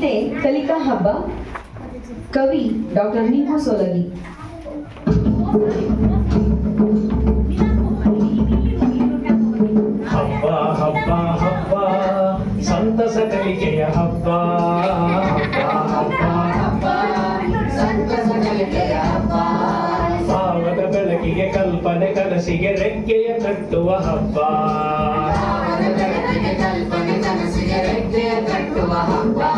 ಗೀತೆ ಕಲಿಕಾ ಹಬ್ಬ ಕವಿ ಡಾಕ್ಟರ್ ನಿಂಗು ಸೋಲಗಿ. ಹಬ್ಬ ಹಬ್ಬ ಹಬ್ಬ ಸಂತಸ ಕಲಿಕೆಯ ಹಬ್ಬ. ಹಬ್ಬ ಹಬ್ಬ. ಭಾವದ ಬೆಳಕಿಗೆ ಕಲ್ಪನೆ ಕನಸಿಗೆ ರೆಕ್ಕೆಯ ಕಟ್ಟುವ ಹಬ್ಬ ಹಬ್ಬ.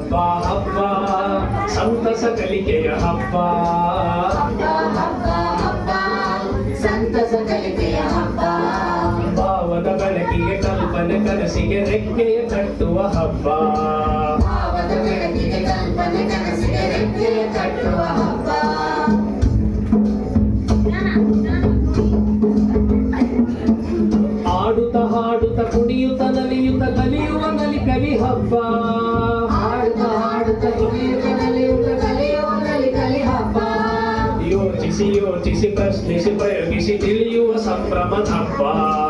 ಹಬ್ಬ ಹಬ್ಬ, ಸಂತಸ ಕಲಿಕೆಯ ಹಬ್ಬ. ಸಂತಸ ಕಲಿಕೆಯ ಭಾವದ ಬೆಳಕಿಗೆ ಕಲ್ಪನೆ ಕನಸಿಗೆ ರೆಕ್ಕೆಯ ಕಟ್ಟುವ ಹಬ್ಬ ಭಾವದ ಕಲ್ಪನೆ ಕನಸಿಗೆ ರೆಕ್ಕೆ ಕಟ್ಟುವ ಹಬ್ಬ. ಆಡುತ್ತ ಹಾಡುತ್ತ ಕುಣಿಯುತ್ತ ನಲಿಯುತ್ತ ಕಲಿಯುವ ನಲಿ ಕಲಿ ಹಬ್ಬ. TCU, TCPS, TCPI, TCTLU, Sampraman, apa?